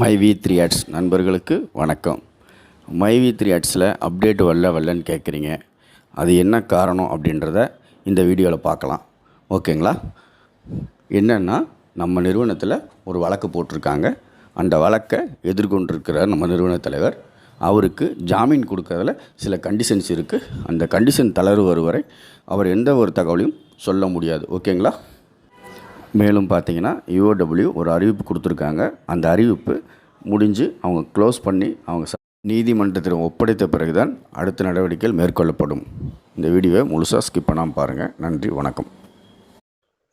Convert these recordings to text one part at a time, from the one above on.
My V three ads நண்பர்களுக்கு வணக்கம். My V three ஆட்ஸில் அப்டேட் வரல வரலன்னு கேட்குறீங்க அது என்ன காரணம் அப்படின்றத இந்த வீடியோவில் பார்க்கலாம். ஓகேங்களா? என்னென்னா நம்ம நிறுவனத்தில் ஒரு வழக்கு போட்டிருக்காங்க. அந்த வழக்கை எதிர்கொண்டிருக்கிற நம்ம நிறுவன தலைவர் அவருக்கு ஜாமீன் கொடுக்கறதுல சில கண்டிஷன்ஸ் இருக்குது அந்த கண்டிஷன் தளர்வு வரும் வரை அவர் எந்த ஒரு தகவலையும் சொல்ல முடியாது. ஓகேங்களா? மேலும் பார்த்தீங்கன்னா யூஓடபிள்யூ ஒரு அறிவிப்பு கொடுத்துருக்காங்க. அந்த அறிவிப்பு முடிஞ்சு அவங்க க்ளோஸ் பண்ணி அவங்க நீதிமன்றத்தில் ஒப்படைத்த பிறகுதான் அடுத்த நடவடிக்கைகள் மேற்கொள்ளப்படும். இந்த வீடியோவை முழுசாக ஸ்கிப் பண்ணாமல் பாருங்கள் நன்றி வணக்கம்.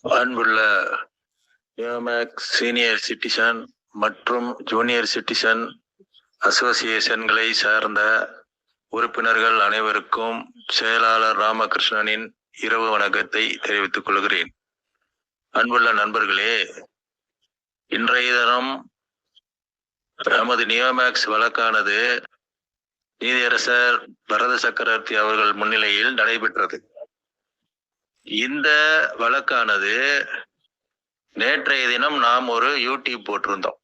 அன்புள்ள சீனியர் சிட்டிசன் மற்றும் ஜூனியர் சிட்டிசன் அசோசியேஷன்களை சார்ந்த உறுப்பினர்கள் அனைவருக்கும் செயலாளர் ராமகிருஷ்ணனின் இரவு வணக்கத்தை தெரிவித்துக் கொள்கிறேன். அன்புள்ள நண்பர்களே இன்றைய தினம் நமது நியோமேக்ஸ் வழக்கானது நீதியரசர் பரத சக்கரவர்த்தி அவர்கள் முன்னிலையில் நடைபெற்றது. இந்த வழக்கானது நேற்றைய தினம் நாம் ஒரு யூடியூப் போட்டிருந்தோம்.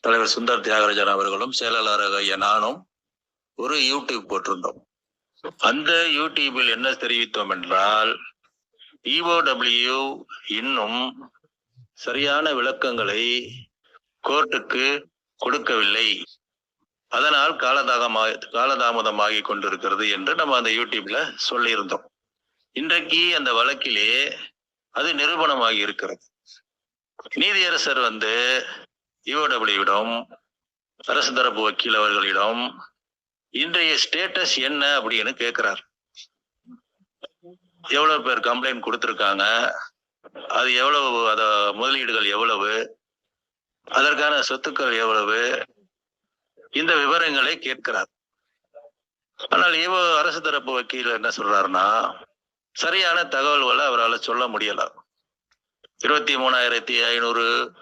தலைவர் சுந்தர் தியாகராஜன் அவர்களும் செயலாளராக நானும் ஒரு யூடியூப் போட்டிருந்தோம். அந்த யூடியூபில் என்ன தெரிவித்தோம் என்றால் இஓடபிள்யூ இன்னும் சரியான விளக்கங்களை கோர்ட்டுக்கு கொடுக்கவில்லை. அதனால் காலதாகமாக காலதாமதமாகி கொண்டிருக்கிறது என்று நம்ம அந்த யூடியூப்ல சொல்லியிருந்தோம். இன்றைக்கு அந்த வழக்கிலே அது நிரூபணமாகி இருக்கிறது. நீதியரசர் வந்து இஓடபிள்யூவிடம் அரசு தரப்பு வக்கீல் அவர்களிடம் இன்றைய ஸ்டேட்டஸ் என்ன? அப்படின்னு கேட்கிறார் எவ்வளவு பேர் கம்ப்ளைண்ட் கொடுத்துருக்காங்க? அது எவ்வளவு அத முதலீடுகள் எவ்வளவு? அதற்கான சொத்துக்கள் எவ்வளவு? இந்த விவரங்களை கேட்கிறார். ஆனால் இவ அரசு தரப்பு வக்கீல் என்ன சொல்றாருன்னா சரியான தகவல்களை அவரால் சொல்ல முடியல. இருபத்தி மூணாயிரத்தி ஐநூறு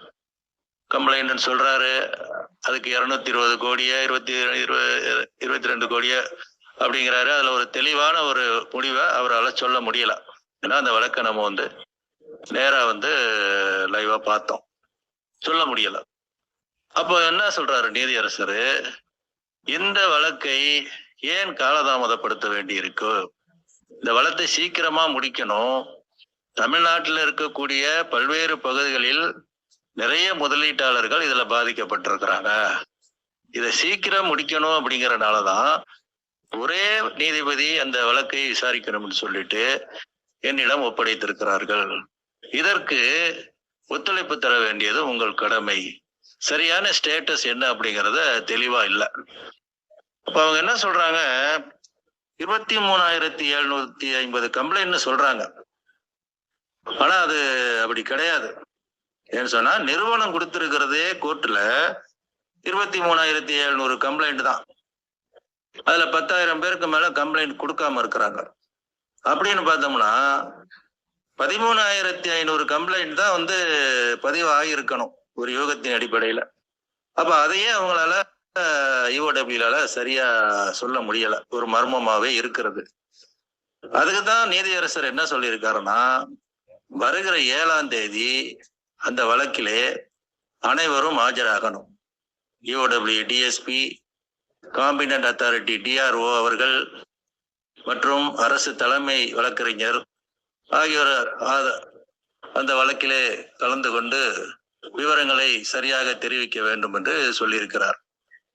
கம்ப்ளைண்ட்னு சொல்றாரு. அதுக்கு இருநூத்தி இருபது கோடியா இருபத்தி இருபது இருபத்தி ரெண்டு கோடியா அப்படிங்கிறாரு. அதுல ஒரு தெளிவான ஒரு முடிவை அவரால் சொல்ல முடியல. ஏன்னா அந்த வழக்கை நம்ம வந்து நேரா வந்து லைவாக பார்த்தோம். சொல்ல முடியல. அப்போ என்ன சொல்றாரு நீதியரசர்? இந்த வழக்கை ஏன் காலதாமதப்படுத்த வேண்டி இருக்கு இந்த வளத்தை சீக்கிரமா முடிக்கணும். தமிழ்நாட்டில் இருக்கக்கூடிய பல்வேறு பகுதிகளில் நிறைய முதலீட்டாளர்கள் இதுல பாதிக்கப்பட்டிருக்கிறாங்க. இதை சீக்கிரம் முடிக்கணும் அப்படிங்கறனாலதான் ஒரே நீதிபதி அந்த வழக்கை விசாரிக்கணும்னு சொல்லிட்டு என்னிடம் ஒப்படைத்திருக்கிறார்கள். இதற்கு ஒத்துழைப்பு தர வேண்டியது உங்கள் கடமை. சரியான ஸ்டேட்டஸ் என்ன அப்படிங்கிறத தெளிவா இல்லை. அப்ப அவங்க என்ன சொல்றாங்க? இருபத்தி மூணாயிரத்தி எழுநூத்தி ஐம்பது கம்ப்ளைண்ட்னு சொல்றாங்க. ஆனா அது அப்படி கிடையாது. ஏன்னு சொன்னா நிறுவனம் கொடுத்திருக்கிறதே கோர்ட்ல இருபத்தி மூணாயிரத்தி எழுநூறு கம்ப்ளைண்ட் தான். அதுல பத்தாயிரம் பேருக்கு மேல கம்ப்ளைண்ட் கொடுக்காம இருக்கிறாங்க. அப்படின்னு பார்த்தோம்னா பதிமூணாயிரத்தி ஐநூறு கம்ப்ளைண்ட் தான் வந்து பதிவு ஆகியிருக்கணும் ஒரு யோகத்தின் அடிப்படையில. அப்ப அதையே அவங்களால யுஓடபிள்யூலால சரியா சொல்ல முடியல. ஒரு மர்மமாவே இருக்கிறது. அதுக்கு தான் நீதியரசர் என்ன சொல்லியிருக்காருன்னா வருகிற ஏழாம் தேதி அந்த வழக்கிலே அனைவரும் ஆஜராகணும். EOW DSP competent authority DRO அவர்கள் மற்றும் அரசு தலைமை வழக்கறிஞர் ஆகியோர் ஆத- அந்த வழக்கிலே கலந்து கொண்டு விவரங்களை சரியாக தெரிவிக்க வேண்டும் என்று சொல்லியிருக்கிறார்.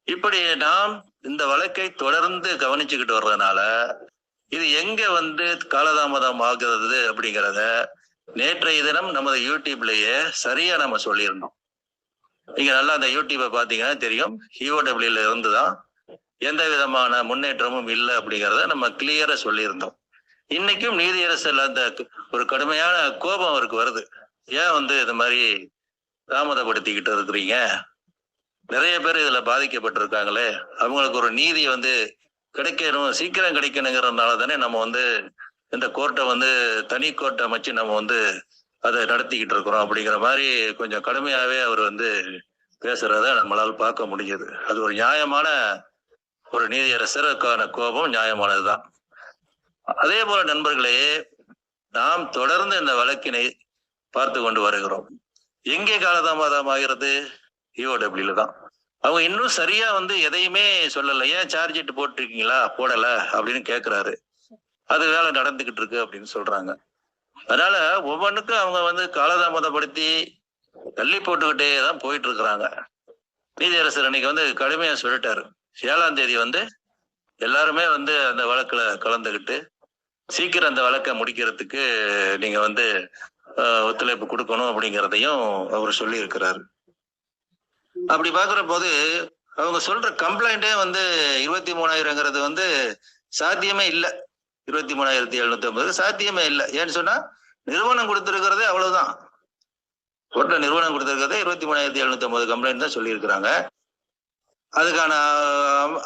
இப்படி நாம் இந்த வழக்கை தொடர்ந்து கவனிச்சுக்கிட்டு வர்றதுனால இது எங்க வந்து காலதாமதம் ஆகிறது அப்படிங்கிறத நேற்றைய தினம் நமது யூடியூப்லயே சரியா நம்ம சொல்லியிருந்தோம். நீங்க நல்லா அந்த யூடியூப்பை பாத்தீங்கன்னா தெரியும். ஹிஓடபிள்யூல இருந்து தான் எந்த விதமான முன்னேற்றமும் இல்லை அப்படிங்கிறத நம்ம கிளியரா சொல்லியிருந்தோம். இன்னைக்கும் நீதியரசர் அந்த ஒரு கடுமையான கோபம் அவருக்கு வருது. ஏன் வந்து இது மாதிரி தாமதப்படுத்திக்கிட்டு இருக்கிறீங்க? நிறைய பேர் இதுல பாதிக்கப்பட்டிருக்காங்களே. அவங்களுக்கு ஒரு நீதி வந்து கிடைக்கணும் சீக்கிரம் கிடைக்கணுங்கிறதுனால தானே நம்ம வந்து இந்த கோர்ட்டை வந்து தனி கோர்ட்டை அமைச்சு நம்ம வந்து அதை நடத்திக்கிட்டு இருக்கிறோம் அப்படிங்கிற மாதிரி கொஞ்சம் கடுமையாவே அவர் வந்து பேசுறத நம்மளால் பார்க்க முடியுது அது ஒரு நியாயமான ஒரு நீதியரசருக்கான கோபம் நியாயமானதுதான். அதே போல நண்பர்களே நாம் தொடர்ந்து இந்த வழக்கினை பார்த்து கொண்டு வருகிறோம். எங்கே காலதாமதம் ஆகிறது? இஓடபிள்யூல தான். அவங்க இன்னும் சரியா வந்து எதையுமே சொல்லலை. ஏன் சார்ஜெட் போட்டிருக்கீங்களா? போடல அப்படின்னு கேட்கிறாரு அது வேலை நடந்துகிட்டு இருக்கு அப்படின்னு சொல்றாங்க. அதனால ஒவ்வொன்றுக்கும் அவங்க வந்து காலதாமதப்படுத்தி தள்ளி போட்டுக்கிட்டே தான் போயிட்டு இருக்கிறாங்க. நீதியரசர் அன்னைக்கு வந்து கடுமையா சொல்லிட்டாரு. ஏழாம் தேதி வந்து எல்லாருமே வந்து அந்த வழக்குல கலந்துக்கிட்டு சீக்கிரம் அந்த வழக்கை முடிக்கிறதுக்கு நீங்க வந்து ஒத்துழைப்பு கொடுக்கணும் அப்படிங்கிறதையும் அவர் சொல்லி இருக்கிறாரு அப்படி பாக்குற போது அவங்க சொல்ற கம்ப்ளைண்டே வந்து இருபத்தி மூணாயிரங்கிறது வந்து சாத்தியமே இல்லை. இருபத்தி மூணாயிரத்தி எழுநூத்தி ஐம்பது சாத்தியமே இல்லை. ஏன்னு சொன்னா நிறுவனம் கொடுத்திருக்கிறதே அவ்வளவுதான். ஒட்ட நிறுவனம் கொடுத்திருக்கிறதே இருபத்தி மூணாயிரத்தி எழுநூத்தி ஐம்பது கம்ப்ளைண்ட் தான் சொல்லியிருக்கிறாங்க. அதுக்கான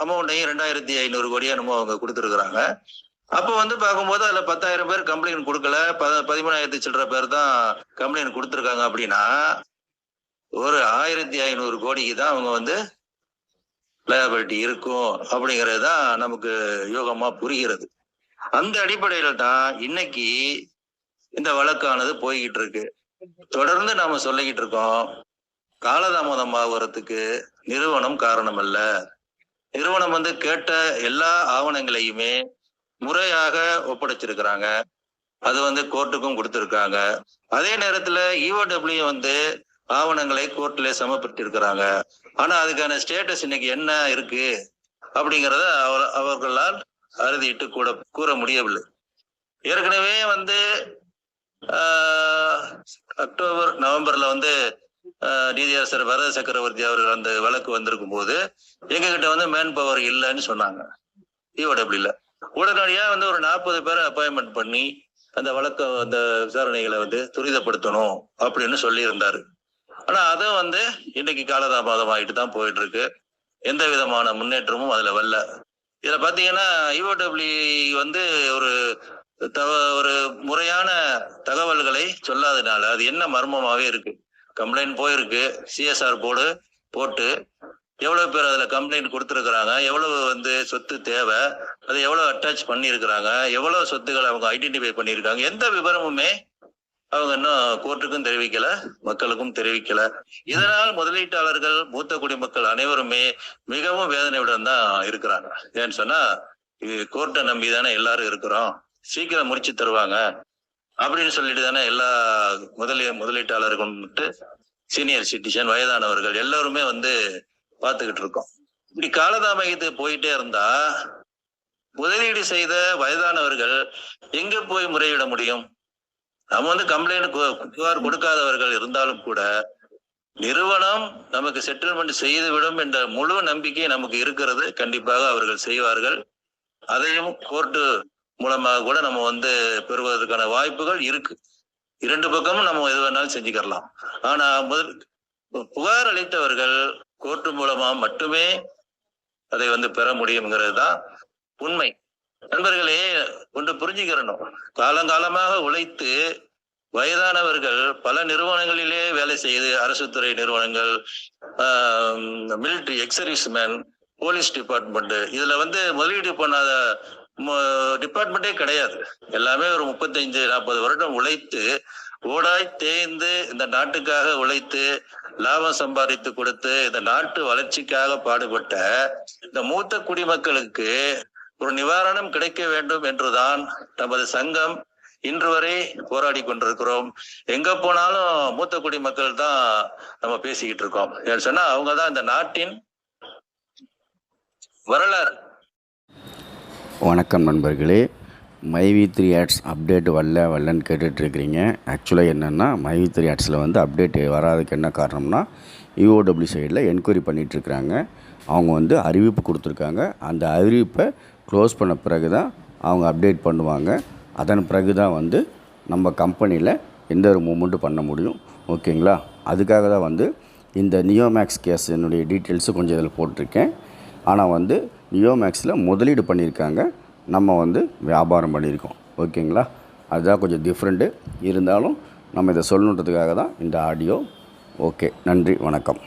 அமௌண்ட்டையும் ரெண்டாயிரத்தி ஐநூறு கோடியா நம்ம அவங்க கொடுத்துருக்குறாங்க. அப்போ வந்து பார்க்கும்போது அதுல பத்தாயிரம் பேர் கம்ப்ளைண்ட் கொடுக்கல. ப பதிமூணாயிரத்தி சில்லற பேர் தான் கம்ப்ளைண்ட் கொடுத்துருக்காங்க அப்படின்னா ஒரு ஆயிரத்தி ஐநூறு கோடிக்கு தான் அவங்க வந்து லயபிலிட்டி இருக்கும் அப்படிங்கிறது தான் நமக்கு யோகமா புரிகிறது. அந்த அடிப்படையில தான் இன்னைக்கு இந்த வழக்கானது போய்கிட்டு இருக்கு. தொடர்ந்து நாம சொல்லிக்கிட்டு இருக்கோம். காலதாமதம் ஆகுறதுக்கு நிறுவனம் காரணம் அல்ல நிறுவனம் வந்து கேட்ட எல்லா ஆவணங்களையுமே முறையாக ஒப்படைச்சிருக்கிறாங்க. அது வந்து கோர்ட்டுக்கும் கொடுத்துருக்காங்க. அதே நேரத்துல இஓடபிள்யூ வந்து ஆவணங்களை கோர்ட்ல சமர்ப்பித்திருக்கிறாங்க. ஆனா அதுக்கான ஸ்டேட்டஸ் இன்னைக்கு என்ன இருக்கு அப்படிங்கறத அவர் அவர்களால் அறுதிட்டு கூட கூற முடியவில்லை. ஏற்கனவே வந்து ஆஹ், அக்டோபர் நவம்பர்ல வந்து ஆஹ், நீதியரசர் வரத சக்கரவர்த்தி அவர்கள் அந்த வழக்கு வந்திருக்கும் போது எங்ககிட்ட வந்து மேன் பவர் இல்லைன்னு சொன்னாங்க. இஓடபிள்யூல உடனடியா வந்து ஒரு நாற்பது பேரை அப்பாயின்மெண்ட் பண்ணி அந்த வழக்க அந்த விசாரணைகளை வந்து துரிதப்படுத்தணும் அப்படின்னு சொல்லியிருந்தாரு. ஆனா அதுவும் வந்து இன்னைக்கு காலதாமதம் ஆயிட்டு தான் போயிட்டு இருக்கு எந்த விதமான முன்னேற்றமும் அதுல வரல. இதுல பாத்தீங்கன்னா இஓடபிள்யூ வந்து ஒரு தவ ஒரு முறையான தகவல்களை சொல்லாதனால அது என்ன மர்மமாவே இருக்கு. கம்ப்ளைண்ட் போயிருக்கு. சிஎஸ்ஆர் போர்டு போட்டு எவ்வளவு பேர் அதுல கம்ப்ளைண்ட் கொடுத்துருக்குறாங்க? எவ்வளவு வந்து சொத்து தேவை? அதை எவ்வளவு அட்டாச் பண்ணியிருக்கிறாங்க? எவ்வளவு சொத்துக்களை அவங்க ஐடென்டிஃபை பண்ணியிருக்காங்க? எந்த விவரமுமே அவங்க இன்னும் கோர்ட்டுக்கும் தெரிவிக்கல மக்களுக்கும் தெரிவிக்கல. இதனால் முதலீட்டாளர்கள் மூத்த குடிமக்கள் அனைவருமே மிகவும் வேதனையுடன் தான் இருக்கிறாங்க. ஏன்னு சொன்னா இது கோர்ட்டை நம்பி தானே எல்லாரும் இருக்கிறோம். சீக்கிரம் முடிச்சு தருவாங்க. அப்படின்னு சொல்லிட்டு தானே எல்லா முதலிய முதலீட்டாளர்களும் சீனியர் சிட்டிசன் வயதானவர்கள் எல்லாருமே வந்து பார்த்துக்கிட்டு இருக்கோம். இப்படி காலதாமதத்து போயிட்டே இருந்தா முதலீடு செய்த வயதானவர்கள் எங்க போய் முறையிட முடியும்? நம்ம வந்து கம்ப்ளைண்ட் புகார் கொடுக்காதவர்கள் இருந்தாலும் கூட நிறுவனம் நமக்கு செட்டில்மெண்ட் செய்துவிடும் என்ற முழு நம்பிக்கை நமக்கு இருக்கிறது. கண்டிப்பாக அவர்கள் செய்வார்கள். அதையும் கோர்ட்டு மூலமாக கூட நம்ம வந்து பெறுவதற்கான வாய்ப்புகள் இருக்கு. இரண்டு பக்கமும் நம்ம எது வேணாலும் செஞ்சுக்கலாம் ஆனா முதல் புகார் அளித்தவர்கள் கோர்ட்டு மூலமா மட்டுமே அதை வந்து பெற முடியுங்கிறது தான் உண்மை. நண்பர்களே ஒன்று புரிஞ்சுக்கிறணும். காலங்காலமாக உழைத்து வயதானவர்கள் பல நிறுவனங்களிலே வேலை செய்து அரசு துறை நிறுவனங்கள் மிலிட்ரி எக்ஸர்வீஸ்மேன் போலீஸ் டிபார்ட்மெண்ட் இதுல வந்து முதலீடு பண்ணாத டிபார்ட்மெண்ட்டே கிடையாது. எல்லாமே ஒரு முப்பத்தஞ்சு நாற்பது வருடம் உழைத்து ஓடாய் தேய்ந்து இந்த நாட்டுக்காக உழைத்து லாபம் சம்பாதித்து கொடுத்து இந்த நாட்டு வளர்ச்சிக்காக பாடுபட்ட இந்த மூத்த குடிமக்களுக்கு ஒரு நிவாரணம் கிடைக்க வேண்டும் என்றுதான் நமது சங்கம் இன்று வரை போராடி கொண்டிருக்கிறோம். எங்க போனாலும் மூத்த குடிமக்கள் தான் நம்ம பேசிக்கிட்டு இருக்கோம். ஏன்னு சொன்னா அவங்க தான் இந்த நாட்டின் வரலாறு. வணக்கம் நண்பர்களே. மைவி த்ரீ ஆட்ஸ் அப்டேட் வரல வரலன்னு கேட்டுட்ருக்கிறீங்க. ஆக்சுவலாக என்னென்னா மைவி த்ரீ ஆட்ஸில் வந்து அப்டேட் வராதுக்கு என்ன காரணம்னா யூஓடபிள்யூ சைடில் என்கொயரி பண்ணிகிட்ருக்குறாங்க அவங்க வந்து அறிவிப்பு கொடுத்துருக்காங்க. அந்த அறிவிப்பை க்ளோஸ் பண்ண பிறகு தான் அவங்க அப்டேட் பண்ணுவாங்க. அதன் பிறகு தான் வந்து நம்ம கம்பெனியில் எந்த ஒரு மூமெண்ட்டும் பண்ண முடியும். ஓகேங்களா? அதுக்காக தான் வந்து இந்த நியோமேக்ஸ் கேஸ் என்னுடைய டீட்டெயில்ஸு கொஞ்சம் இதில் போட்டிருக்கேன். ஆனால் வந்து நியோமேக்ஸில் முதலீடு பண்ணியிருக்காங்க. நம்ம வந்து வியாபாரம் பண்ணியிருக்கோம். ஓகேங்களா? அதுதான் கொஞ்சம் டிஃப்ரெண்ட்டு இருந்தாலும் நம்ம இதை சொல்லணுன்றதுக்காக தான் இந்த ஆடியோ ஓகே நன்றி வணக்கம்.